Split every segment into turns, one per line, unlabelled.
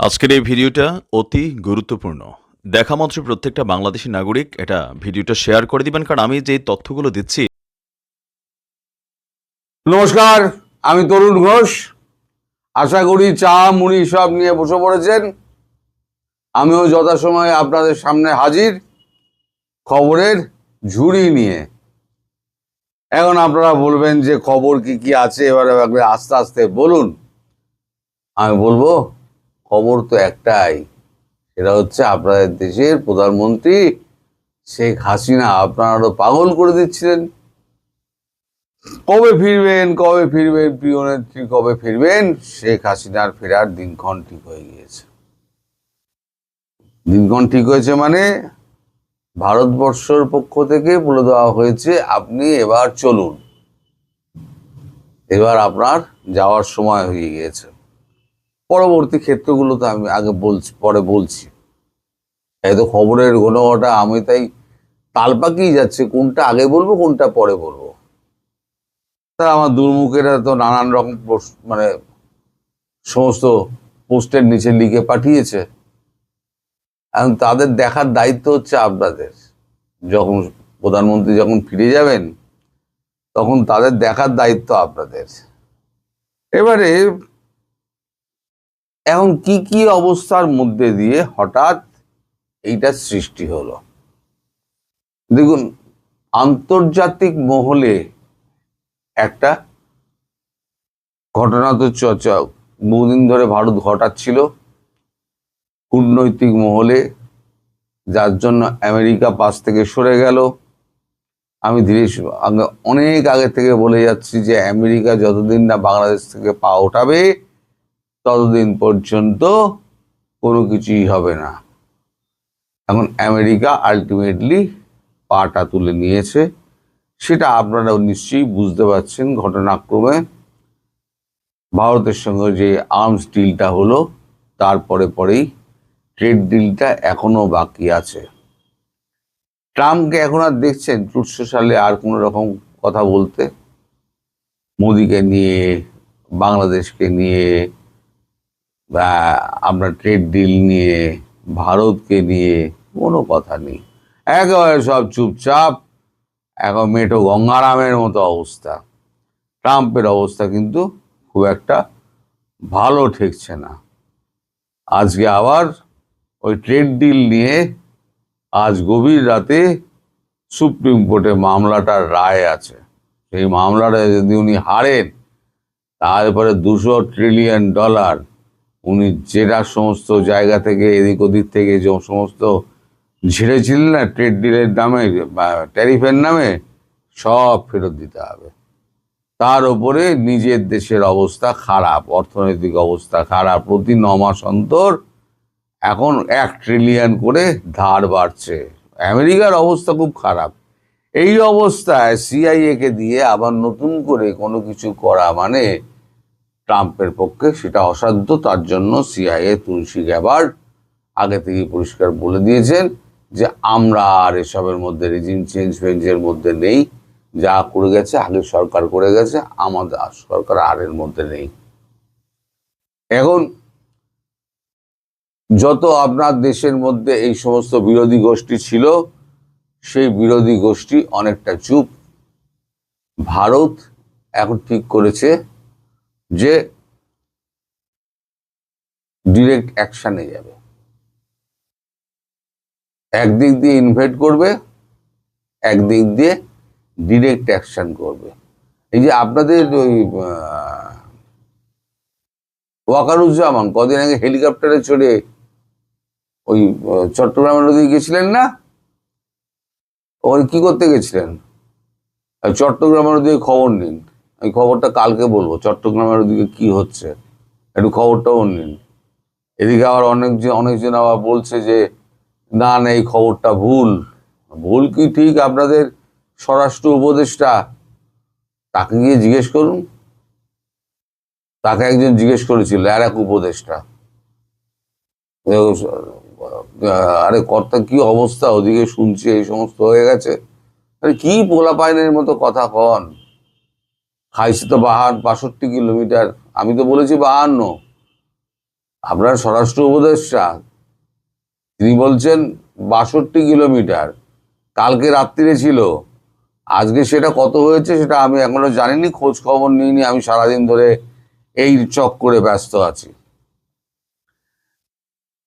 আজকের এই ভিডিওটা অতি গুরুত্বপূর্ণ। দেখা মাত্র প্রত্যেকটা বাংলাদেশি নাগরিক এটা ভিডিওটা শেয়ার করে দিবেন, কারণ আমি যে তথ্যগুলো দিচ্ছি।
নমস্কার, আমি তরুণ ঘোষ। আশা করি চা, মুড়ি সব নিয়ে বসে পড়েছেন। আমিও যথাসময়ে আপনাদের সামনে হাজির। খবরের ঝুড়ি নিয়ে। এখন আপনারা বলবেন যে খবর কি কি আছে? এবারে আস্তে আস্তে বলুন। আমি বলব খবর তো একটাই, সেটা হচ্ছে আপনাদের দেশের প্রধানমন্ত্রী শেখ হাসিনা আপনারা পাগল করে দিচ্ছিলেন। কবে ফিরবেন কবে ফিরবেন, প্রিয় নেত্রী, কবে ফিরবেন? শেখ হাসিনার ফেরার দিনক্ষণ ঠিক হয়ে গিয়েছে। দিনক্ষণ ঠিক হয়েছে মানে ভারতবর্ষের পক্ষ থেকে বলে দেওয়া হয়েছে, আপনি এবার চলুন। এবার আপনার যাওয়ার সময় হয়ে গিয়েছে। পরবর্তী ক্ষেত্রগুলো তো আমি আগে বলছি, পরে বলছি। এই তো খবরের ঘনঘটা, আমি তাই তাল তালপাকিয়ে যাচ্ছে, কোনটা আগে বলব, কোনটা পরে বলব। তা আমার দুর্মুখেরা তো নানান রকম মানে সমস্ত পোস্টের নিচে লিখে পাঠিয়েছে। এখন তাদের দেখার দায়িত্ব হচ্ছে আপনাদের। যখন প্রধানমন্ত্রী যখন ফিরে যাবেন, তখন তাদের দেখার দায়িত্ব আপনাদের। এবারে এখন কি কি অবস্থার মধ্যে দিয়ে হঠাৎ এইটা সৃষ্টি হলো? দেখুন, আন্তর্জাতিক মহলে একটা ঘটনা তো চর্চা বহুদিন ধরে ভারত ঘটাচ্ছিল। কূটনৈতিক মহলে যার জন্য আমেরিকা পাশ থেকে সরে গেল। আমি ধীরে অনেক আগে থেকে বলে যাচ্ছি যে আমেরিকা যতদিন না বাংলাদেশ থেকে পা ওঠাবে ততদিন পর্যন্ত কোনো কিছুই হবে না। এখন আমেরিকা আলটিমেটলি পাটা তুলে নিয়েছে। সেটা আপনারাও নিশ্চয়ই বুঝতে পারছেন ঘটনাক্রমে। ভারতের সঙ্গে যে আর্মস ডিলটা হলো তারপরে পরেই ট্রেড ডিলটা এখনও বাকি আছে। ট্রাম্পকে এখন আর দেখছেন ট্রুথ সোশ্যালে আর কোনো রকম কথা বলতে? মোদিকে নিয়ে, বাংলাদেশকে নিয়ে বা আমরা ট্রেড ডিল নিয়ে, ভারতকে নিয়ে কোনো কথা নেই। একেবারে সব চুপচাপ, এখন মেটো গঙ্গারামের মতো অবস্থা। ট্রাম্পের অবস্থা কিন্তু খুব একটা ভালো ঠেকছে না। আজকে আবার ওই ট্রেড ডিল নিয়ে আজ গভীর রাতে সুপ্রিম কোর্টে মামলাটার রায় আছে। সেই মামলাটা যদি উনি হারেন, তারপরে দুশো ট্রিলিয়ন ডলার উনি যেটা সমস্ত জায়গা থেকে, এদিক ওদিক থেকে যে সমস্ত ঝেড়েছিলেন না, ট্রেড ডিলের নামে ট্যারিফের নামে, সব ফেরত দিতে হবে। তার উপরে নিজের দেশের অবস্থা খারাপ, অর্থনৈতিক অবস্থা খারাপ, প্রতি ন মাস অন্তর এখন এক ট্রিলিয়ন করে ধার বাড়ছে। আমেরিকার অবস্থা খুব খারাপ। এই অবস্থায় সিআইএ কে দিয়ে আবার নতুন করে কোনো কিছু করা মানে ট্রাম্পের পক্ষে সেটা অসাধ্য, তার জন্য সিআইএ তুলসী গ্যাবার্ড আগে থেকে পরিষ্কার বলে দিয়েছেন যে আমরা আর এসবের মধ্যে রেজিম চেঞ্জ ফেঞ্জের মধ্যে নেই। যা করে গেছে, আগে সরকার করে গেছে, আমাদের সরকার আর এর মধ্যে নেই। এখন যত আপনার দেশের মধ্যে এই সমস্ত বিরোধী গোষ্ঠী ছিল, সেই বিরোধী গোষ্ঠী অনেকটা চুপ। ভারত এখন ঠিক করেছে যে ডিরেক্ট অ্যাকশানে যাবে। একদিক দিয়ে ইনভাইট করবে, একদিক দিয়ে ডিরেক্ট অ্যাকশন করবে। এই যে আপনাদের ওই ওয়াকারুজ্জামান কদিন আগে হেলিকপ্টারে চড়ে ওই চট্টগ্রামের নদী গেছিলেন না? ওখানে কি করতে গেছিলেন? চট্টগ্রামের ওদিকে খবর নিন। এই খবরটা কালকে বলব, চট্টগ্রামের ওদিকে কি হচ্ছে? একটু খবরটাও নিন। এদিকে আবার অনেকজন অনেকজন আবার বলছে যে, না না, এই খবরটা ভুল। ভুল কি ঠিক আপনাদের স্বরাষ্ট্র উপদেষ্টা? তাকে গিয়ে জিজ্ঞেস করুন। তাকে একজন জিজ্ঞেস করেছিল, আর এক উপদেষ্টা। আরে, কর্তা, কি অবস্থা? ওদিকে শুনছি এই সমস্ত হয়ে গেছে। আরে, কি পোলা পাইনের মতো কথা কন? খাইছে তো বাহান, বাষট্টি কিলোমিটার। আমি তো বলেছি বাহান্ন। আপনার স্বরাষ্ট্র উপদেষ্টা, তিনি বলছেন বাষট্টি কিলোমিটার। কালকে রাত্রিরে ছিল। আজকে সেটা কত হয়েছে সেটা আমি এখনও জানিনি খোঁজ খবর নিইনি। আমি সারাদিন ধরে এই চক করে ব্যস্ত আছি।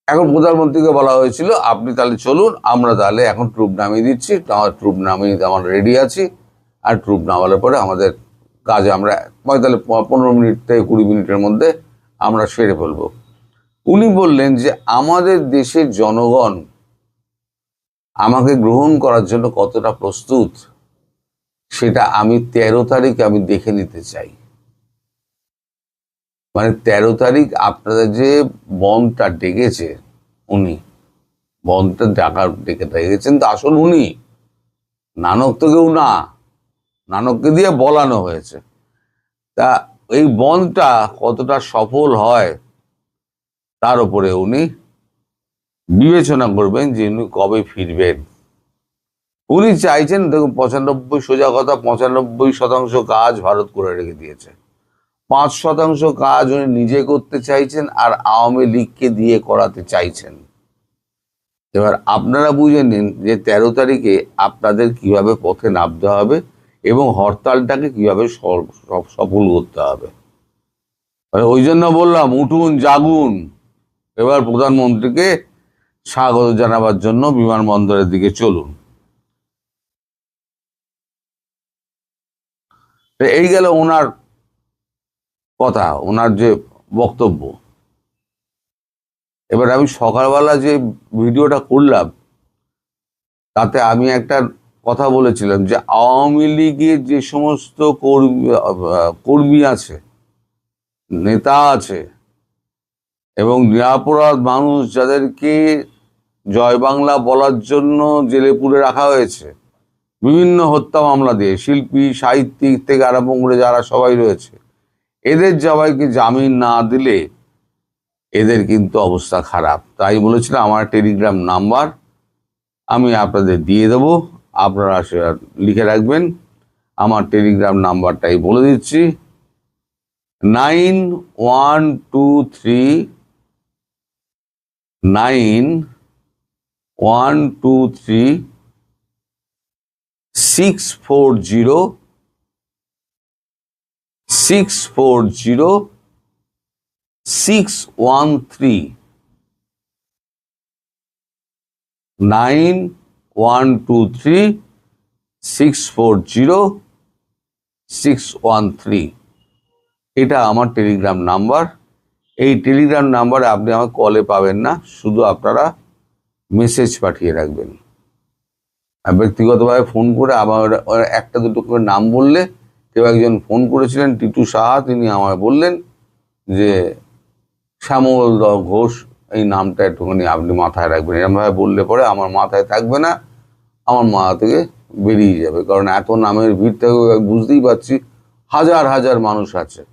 এখন প্রধানমন্ত্রীকে বলা হয়েছিল, আপনি তাহলে চলুন, আমরা তাহলে এখন ট্রুপ নামিয়ে দিচ্ছি। আমার ট্রুপ নামিয়ে, আমার রেডি আছি। আর ট্রুপ নামানোর পরে আমাদের কাজ আমরা পঁয়তাল্লিশ পনেরো মিনিট থেকে কুড়ি মিনিটের মধ্যে আমরা সেরে ফেলব। উনি বললেন যে, আমাদের দেশের জনগণ আমাকে গ্রহণ করার জন্য কতটা প্রস্তুত, সেটা আমি তেরো তারিখ আমি দেখে নিতে চাই। মানে তেরো তারিখ আপনাদের যে বনটা ডেকেছে, উনি বনটা ডাকার ডেকে ডেকেছেন তো আসল উনি। নানক তো কেউ না। নানককে দিয়ে বলানো হয়েছে। তা এই বনটা কতটা সফল হয়, তার উপরে উনি বিবেচনা করবেন যে উনি কবে ফিরবেন। উনি চাইছেন, দেখুন, পঁচানব্বই সোজা কথা, পঁচানব্বই শতাংশ কাজ ভারত করে রেখে দিয়েছে। পাঁচ শতাংশ কাজ উনি নিজে করতে চাইছেন আর আওয়ামী লীগকে দিয়ে করাতে চাইছেন। এবার আপনারা বুঝে নিন যে তেরো তারিখে আপনাদের কীভাবে পথে নামতে হবে। এবং হরতালটাকে কীভাবে সফল করতে হবে? ওই জন্য বললাম, উঠুন, জাগুন। এবার প্রধানমন্ত্রীকে স্বাগত জানাবার জন্য বিমানবন্দরের দিকে চলুন। এই গেল ওনার কথা, ওনার যে বক্তব্য। এবার আমি সকালবেলা যে ভিডিওটা করলাম, তাতে আমি একটা কথা বলেছিলাম যে আওয়ামী লীগের যে সমস্ত কর্মী কর্মী আছে, নেতা আছে, এবং নিরাপরাধ মানুষ যাদেরকে জয় বাংলা বলার জন্য জেলে পুরে রাখা হয়েছে, বিভিন্ন হত্যা মামলা দিয়ে, শিল্পী, সাহিত্যিক থেকে আরম্ভ করে যারা সবাই রয়েছে, এদের সবাইকে জামিন না দিলে এদের কিন্তু অবস্থা খারাপ। তাই বলেছিলাম, আমার টেলিগ্রাম নাম্বার আমি আপনাদের দিয়ে দেব। আপনারা লিখে রাখবেন। আমার টেলিগ্রাম নাম্বারটাই বলে দিচ্ছি। Nine one two three, nine one two three, six four zero, six four zero, six one three, nine one two three six four zero six one three এটা আমার টেলিগ্রাম নাম্বার এই টেলিগ্রাম নাম্বারে আপনি আমার কলে পাবেন না, শুধু আপনারা মেসেজ পাঠিয়ে রাখবেন। আর ব্যক্তিগতভাবে ফোন করে ওর একটা দুটো করে নাম বললে কেউ একজন ফোন করেছিলেন, টিটু সাহা, তিনি আমায় বললেন যে শ্যামল ঘোষ এই নামটা একটুখানি আপনি মাথায় রাখবেন। এরমভাবে বললে পরে আমার মাথায় থাকবে না, আমার মাথা থেকে বেরিয়ে যাবে। কারণ এত নামের ভিড় থেকে বুঝতেই পারছি, হাজার হাজার মানুষ আছে।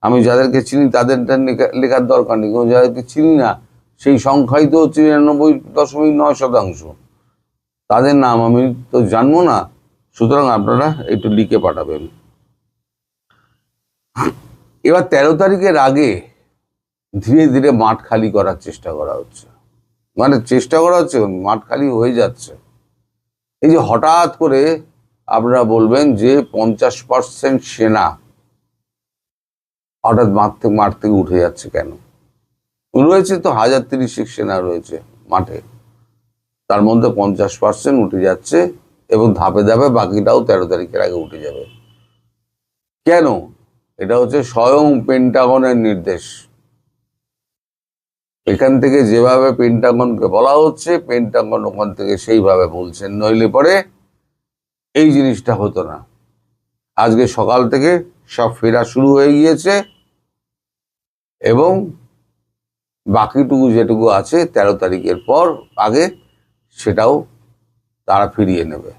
আমি যাদেরকে চিনি তাদেরটা লেখা- লেখার দরকার নেই। কিন্তু যাদেরকে চিনি না, সেই সংখ্যাই তো হচ্ছে নিরানব্বই দশমিক নয় শতাংশ। তাদের নাম আমি তো জানব না, সুতরাং আপনারা একটু লিখে পাঠাবেন। এবার তেরো তারিখের আগে ধীরে ধীরে মাঠ খালি করার চেষ্টা করা হচ্ছে। মানে চেষ্টা করা হচ্ছে, মাঠ খালি হয়ে যাচ্ছে। এই যে হঠাৎ করে আপনারা বলবেন যে পঞ্চাশ পার্সেন্ট সেনা হঠাৎ মাঠ থেকে মাঠ থেকে উঠে যাচ্ছে কেন? রয়েছে তো হাজার তিরিশেক সেনা রয়েছে মাঠে। তার মধ্যে পঞ্চাশ পার্সেন্ট উঠে যাচ্ছে এবং ধাপে ধাপে বাকিটাও তেরো তারিখের আগে উঠে যাবে। কেন? এটা হচ্ছে স্বয়ং পেন্টাগনের নির্দেশ। এখান থেকে যেভাবে পেন্টাগনকে বলা হচ্ছে পেন্টাগন ওখান থেকে সেইভাবে বলছেন। নইলে পরে এই জিনিসটা হতো না। আজকে সকাল থেকে সব ফেরা শুরু হয়ে গিয়েছে এবং বাকিটুকু যেটুকু আছে, তেরো তারিখের পর আগে সেটাও তারা ফিরিয়ে নেবে।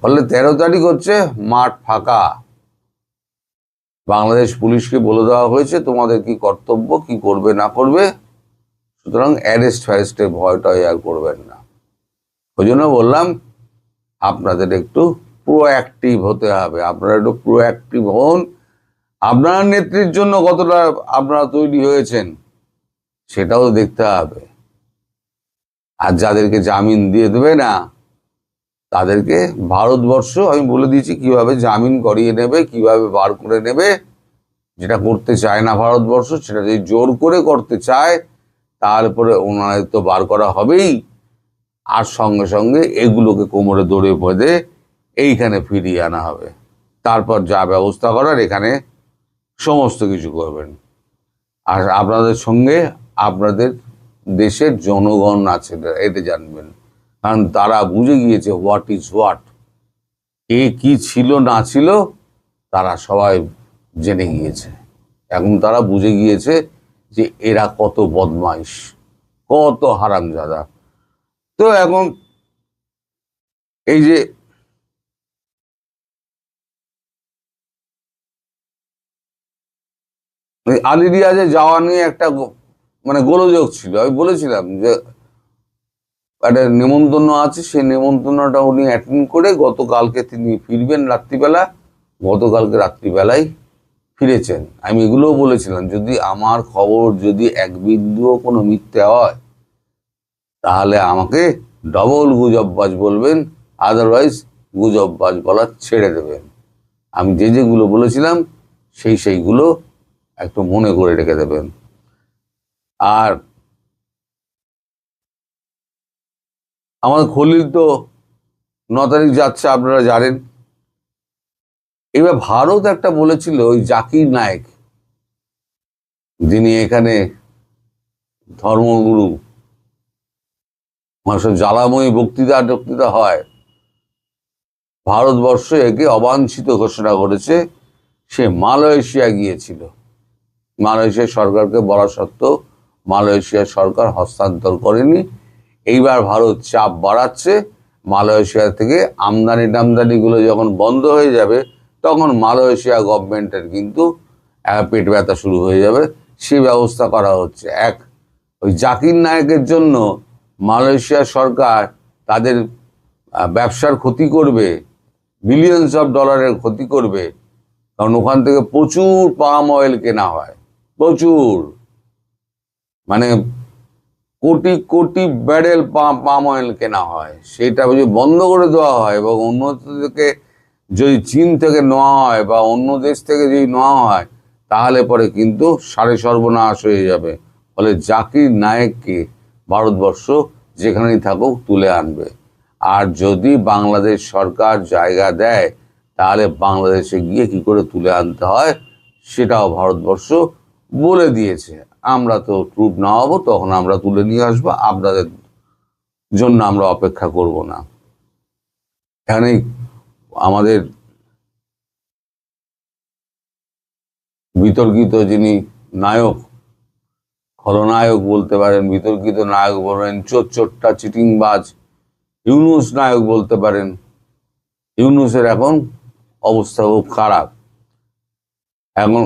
ফলে তেরো তারিখ হচ্ছে মাঠ ফাঁকা। বাংলাদেশ পুলিশকে বলে দেওয়া হয়েছে, তোমাদের কি কর্তব্য, কি করবে, না করবে? সুতরাং অ্যারেস্ট ফ্যারেস্টের ভয়টা আর করবেন না। ওই জন্য বললাম, আপনাদের একটু প্রোঅ্যাক্টিভ হতে হবে। আপনারা একটু প্রোঅ্যাক্টিভ হন। আপনার নেত্রীর জন্য কতটা আপনারা তৈরি হয়েছেন, সেটাও দেখতে হবে। আর যাদেরকে জামিন দিয়ে দেবে না তাদেরকে ভারতবর্ষ, আমি বলে দিয়েছি কীভাবে জামিন করিয়ে নেবে, কীভাবে বার করে নেবে। যেটা করতে চায় না ভারতবর্ষ, সেটা যদি জোর করে করতে চায়, তারপরে ওনাদের তো বার করা হবেই। আর সঙ্গে সঙ্গে এগুলোকে কোমরে দৌড়ে বেঁধে এইখানে ফিরিয়ে আনা হবে। তারপর যা ব্যবস্থা করার এখানে সমস্ত কিছু করবেন। আর আপনাদের সঙ্গে আপনাদের দেশের জনগণ আছে, এটা জানবেন। কারণ তারা বুঝে গিয়েছে হোয়াট ইজ হোয়াট কে কি ছিল, না ছিল, তারা সবাই জেনে গিয়েছে। এখন তারা বুঝে গিয়েছে যে এরা কত বদমাইশ, কত হারামজাদা। তো এখন এই যে আলিরিয়াজে যাওয়া নিয়ে একটা মানে গোলযোগ ছিল। আমি বলেছিলাম যে একটা নেমন্তন্ন আছে, সেই নেমন্তন্নটা উনি অ্যাটেন্ড করে গতকালকে তিনি ফিরবেন রাত্রিবেলা, গতকালকে রাত্রিবেলায় ফিরেছেন। আমি এগুলোও বলেছিলাম, যদি আমার খবর, যদি এক বিন্দুও কোনো মিথ্যে হয়, তাহলে আমাকে ডবল গুজববাজ বলবেন আদারওয়াইজ গুজববাজ বলা ছেড়ে দেবেন। আমি যে যেগুলো বলেছিলাম, সেই সেইগুলো একটু মনে করে রেখে দেবেন। আর আমাদের খলিল তো ন তারিখ যাচ্ছে, আপনারা জানেন। এবার ভারত একটা বলেছিল ওই জাকির নায়েক, যিনি এখানে ধর্মগুরু, মানুষের জ্বালাময়ী বক্তৃতা টক্তৃতা হয়, ভারতবর্ষ একে অবাঞ্ছিত ঘোষণা করেছে, সে মালয়েশিয়া গিয়েছিল। মালয়েশিয়া সরকারকে বলা সত্ত্বেও মালয়েশিয়া সরকার হস্তান্তর করেনি এইবার ভারত চাপ বাড়াচ্ছে। মালয়েশিয়া থেকে আমদানি টামদানিগুলো যখন বন্ধ হয়ে যাবে, তখন মালয়েশিয়া গভর্নমেন্টের কিন্তু পেট ব্যথা শুরু হয়ে যাবে। সে ব্যবস্থা করা হচ্ছে। এক, ওই জাকির নায়কের জন্য মালয়েশিয়া সরকার তাদের ব্যবসার ক্ষতি করবে বিলিয়নস অফ ডলারের ক্ষতি করবে। কারণ ওখান থেকে প্রচুর পাম অয়েল কেনা হয়। প্রচুর। মানে crore crore barrel palm oil কেনা হয়, সেটা যদি বন্ধ করে দেওয়া হয় এবং অন্য থেকে যদি চীন থেকে নেওয়া হয় বা অন্য দেশ থেকে যদি নেওয়া হয়, তাহলে পরে কিন্তু সাড়ে সর্বনাশ হয়ে যাবে। ফলে জাকির নায়েককে ভারতবর্ষ যেখানেই থাকুক তুলে আনবে। আর যদি বাংলাদেশ সরকার জায়গা দেয়, তাহলে বাংলাদেশে গিয়ে কি করে তুলে আনতে হয়, সেটাও ভারতবর্ষ বলে দিয়েছে। আমরা তো ট্রুপ না তখন আমরা তুলে নিয়ে আসব। আপনাদের জন্য আমরা অপেক্ষা করব না। এখানেই আমাদের বিতর্কিত যিনি নায়ক, খলনায়ক বলতে পারেন, বিতর্কিত নায়ক বলেন চোর চোরটা চিটিংবাজ, ইউনুস নায়ক বলতে পারেন, ইউনুসের এখন অবস্থা খুব খারাপ। এখন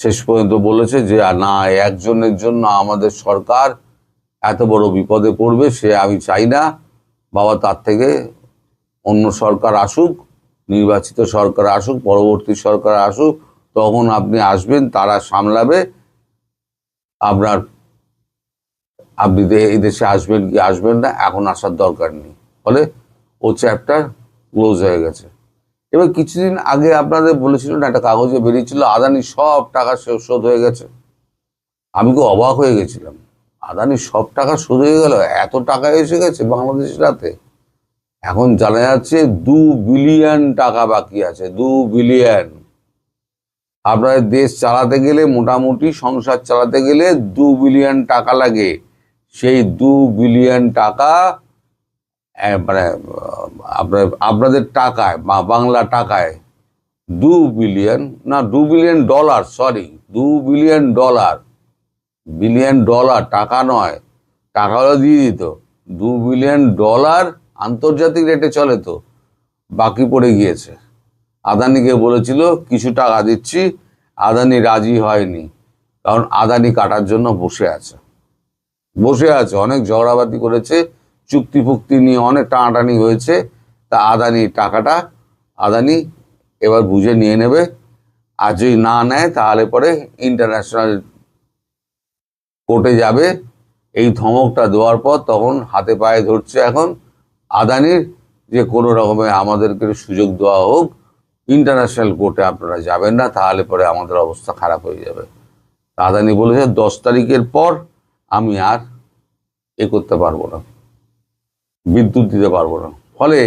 শেষ পর্যন্ত বলেছে যে না, একজনের জন্য আমাদের সরকার এত বড় বিপদে পড়বে, সে আমি চাই না। বাবা তার থেকে অন্য সরকার আসুক, নির্বাচিত সরকার আসুক, পরবর্তী সরকার আসুক, তখন আপনি আসবেন, তারা সামলাবে। আপনার, আপনি এই দেশে আসবেন কি আসবেন না, এখন আসার দরকার নেই। ফলে ও চ্যাপ্টার ক্লোজ হয়ে গেছে। এবার কিছুদিন আগে আপনাদের বলেছিল না, একটা কাগজে বেরিয়েছিল, আদানি সব টাকা শোধ হয়ে গেছে। আমি তো অবাক হয়ে গেছিলাম। আদানি সব টাকা শোধ হয়ে গেল, এত টাকা এসে গেছে বাংলাদেশের হাতে এখন জানা যাচ্ছে দু বিলিয়ন টাকা বাকি আছে, দু বিলিয়ন। আপনাদের দেশ চালাতে গেলে, মোটামুটি সংসার চালাতে গেলে দু বিলিয়ন টাকা লাগে। সেই দু বিলিয়ন টাকা মানে আপনার, আপনাদের টাকায়, বা বাংলা টাকায় দু বিলিয়ন, না, দু বিলিয়ন ডলার সরি দু বিলিয়ন ডলার। বিলিয়ন ডলার, টাকা নয় টাকা দিয়ে দিত। দু বিলিয়ন ডলার আন্তর্জাতিক রেটে চলে তো, বাকি পড়ে গিয়েছে। আদানিকে বলেছিল, কিছু টাকা দিচ্ছি, আদানি রাজি হয়নি, কারণ আদানি কাটার জন্য বসে আছে। বসে আছে, অনেক ঝগড়াবাতি করেছে চুক্তি ফুক্তি নিয়ে অনেক টানাটানি হয়েছে। তা আদানি টাকাটা, আদানি এবার বুঝে নিয়ে নেবে। আর যদি না নেয়, তাহলে পরে ইন্টারন্যাশনাল কোর্টে যাবে। এই ধমকটা দেওয়ার পর তখন হাতে পায়ে ধরছে এখন আদানির যে কোনো রকমের আমাদেরকে সুযোগ দেওয়া হোক ইন্টারন্যাশনাল কোর্টে আপনারা যাবেন না, তাহলে পরে আমাদের অবস্থা খারাপ হয়ে যাবে। আদানি বলেছে, দশ তারিখের পর আমি আর এ করতে পারব না। বিদ্যুৎ দিতে পারব না। ফলে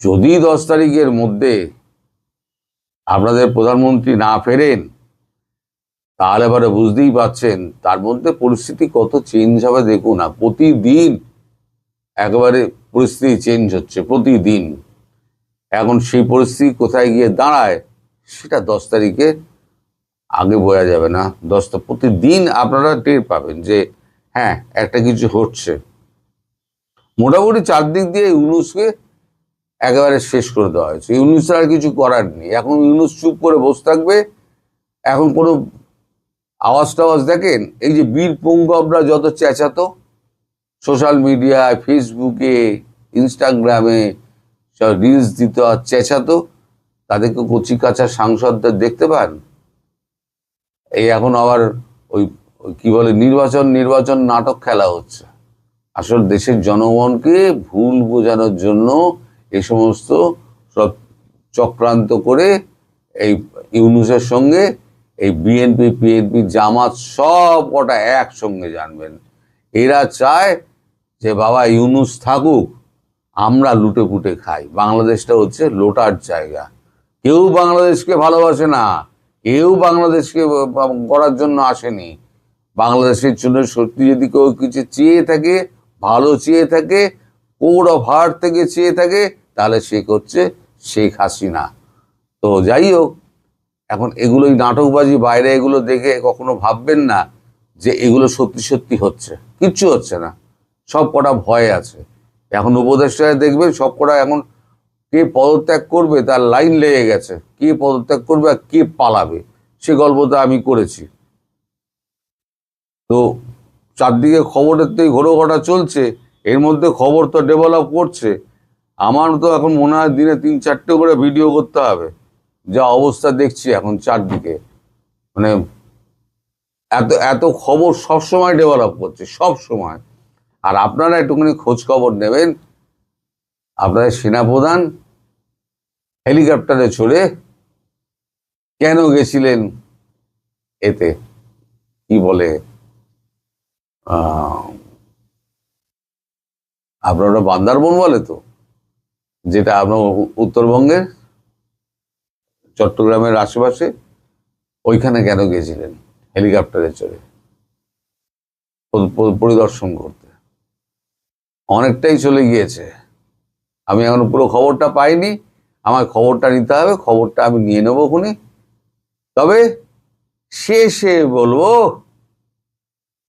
যদি দশ তারিখের মধ্যে আপনাদের প্রধানমন্ত্রী না ফেরেন, তাহলে এবারে বুঝতেই পাচ্ছেন তার মধ্যে পরিস্থিতি কত চেঞ্জ হবে দেখুন না। প্রতিদিন একেবারে পরিস্থিতি চেঞ্জ হচ্ছে, প্রতিদিন। এখন সেই পরিস্থিতি কোথায় গিয়ে দাঁড়ায়, সেটা দশ তারিখে আগে বোঝা যাবে না। দশটা প্রতিদিন আপনারা টের পাবেন যে হ্যাঁ একটা কিছু হচ্ছে। মোটামুটি চারদিক দিয়ে ইউনুসকে একেবারে শেষ করে দেওয়া হয়েছে। ইউনুসের আর কিছু করার নেই। এখন ইউনুস চুপ করে বসে থাকবে। এখন কোনো আওয়াজ টাওয়াজ দেখেন? এই যে বীর পুঙ্গবরা যত চেঁচাতো, সোশ্যাল মিডিয়ায়, ফেসবুকে, ইনস্টাগ্রামে সব রিলস দিত আর চেঁচাতো, তাদেরকে কচি কাঁচা সাংসদদের দেখতে পান? এই এখন আবার ওই ওই কি বলে নির্বাচন নির্বাচন নাটক খেলা হচ্ছে। আসল দেশের জনগণকে ভুল বোঝানোর জন্য এই সমস্ত সব চক্রান্ত করে এই ইউনুসের সঙ্গে, এই বিএনপি, পিএনপি, জামাত সব কটা একসঙ্গে জানবেন। এরা চায় যে বাবা ইউনুস থাকুক, আমরা লুটে পুটে খাই। বাংলাদেশটা হচ্ছে লোটার জায়গা। কেউ বাংলাদেশকে ভালোবাসে না, কেউ বাংলাদেশকে করার জন্য আসেনি। বাংলাদেশের জন্য সত্যি যদি কেউ কিছু চেয়ে থাকে ভালো চেয়ে থাকে কোড অফ থেকে চেয়ে থাকে, তাহলে সে করছে শেখ হাসিনা। তো যাই হোক, এখন এগুলোই নাটকবাজি, বাইরে এগুলো দেখে কখনো ভাববেন না যে এগুলো সত্যি সত্যি হচ্ছে। কিচ্ছু হচ্ছে না। সব কটা ভয় আছে। এখন উপদেষ্টায় দেখবেন সব কটা এখন কে পদত্যাগ করবে, তার লাইন লেগে গেছে। কে পদত্যাগ করবে আর কে পালাবে, সে গল্পটা আমি করেছি। তো চারদিকে খবরের তো ঘোরো ঘটা চলছে, এর মধ্যে খবর তো ডেভেলপ করছে। আমার তো এখন মনে হয় দিনে তিন চারটে করে ভিডিও করতে হবে। যা অবস্থা দেখছি এখন চারদিকে। মানে এত এত খবর সব সময় ডেভেলপ করছে সব সময় আর আপনারা একটুখানি খোঁজ খবর নেবেন। আপনাদের সেনাপ্রধান হেলিকপ্টারে চড়ে কেন গেছিলেন এতে? কি বলে? আপনার ওটা বান্দারবন বলে তো, যেটা আপনার উত্তরবঙ্গের চট্টগ্রামের আশেপাশে, ওইখানে কেন গেছিলেন হেলিকপ্টারে চড়ে? পরিদর্শন করতে। অনেকটাই চলে গিয়েছে। আমি এখন পুরো খবরটা পাইনি আমার খবরটা নিতে হবে, খবরটা আমি নিয়ে নেব খুনি। তবে শেষে বলব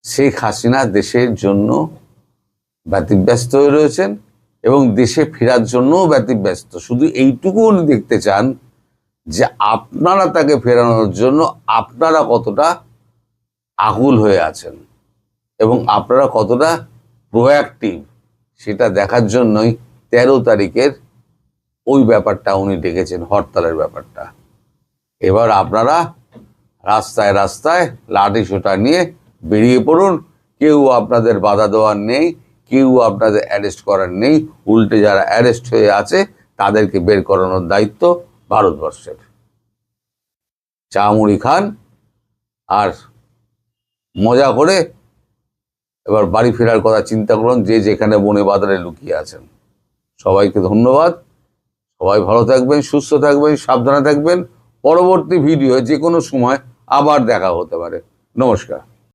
শেখ হাসিনা দেশের জন্য ব্যতিব্যস্ত হয়ে রয়েছেন এবং দেশে ফেরার জন্যও ব্যতিব্যস্ত। শুধু এইটুকু উনি দেখতে চান যে আপনারা তাকে ফেরানোর জন্য আপনারা কতটা আকুল হয়ে আছেন এবং আপনারা কতটা প্রোয়াক্টিভ সেটা দেখার জন্যই তেরো তারিখের ওই ব্যাপারটা উনি ডেকেছেন, হরতালের ব্যাপারটা। এবার আপনারা রাস্তায় রাস্তায় লাঠি সোটা নিয়ে বেরিয়ে পড়ুন। কেউ আপনাদের বাধা দেওয়ার নেই, কেউ আপনাদের অ্যারেস্ট করার নেই। উল্টে যারা অ্যারেস্ট হয়ে আছে, তাদেরকে বের করানোর দায়িত্ব ভারতবর্ষের। চা মুড়ি খান আর মজা করে এবার বাড়ি ফেরার কথা চিন্তা করুন, যে যেখানে বনে বাজারে লুকিয়ে আছেন। সবাইকে ধন্যবাদ। সবাই ভালো থাকবেন, সুস্থ থাকবেন, সাবধানে থাকবেন। পরবর্তী ভিডিও যে কোনো সময় আবার দেখা হতে পারে। নমস্কার।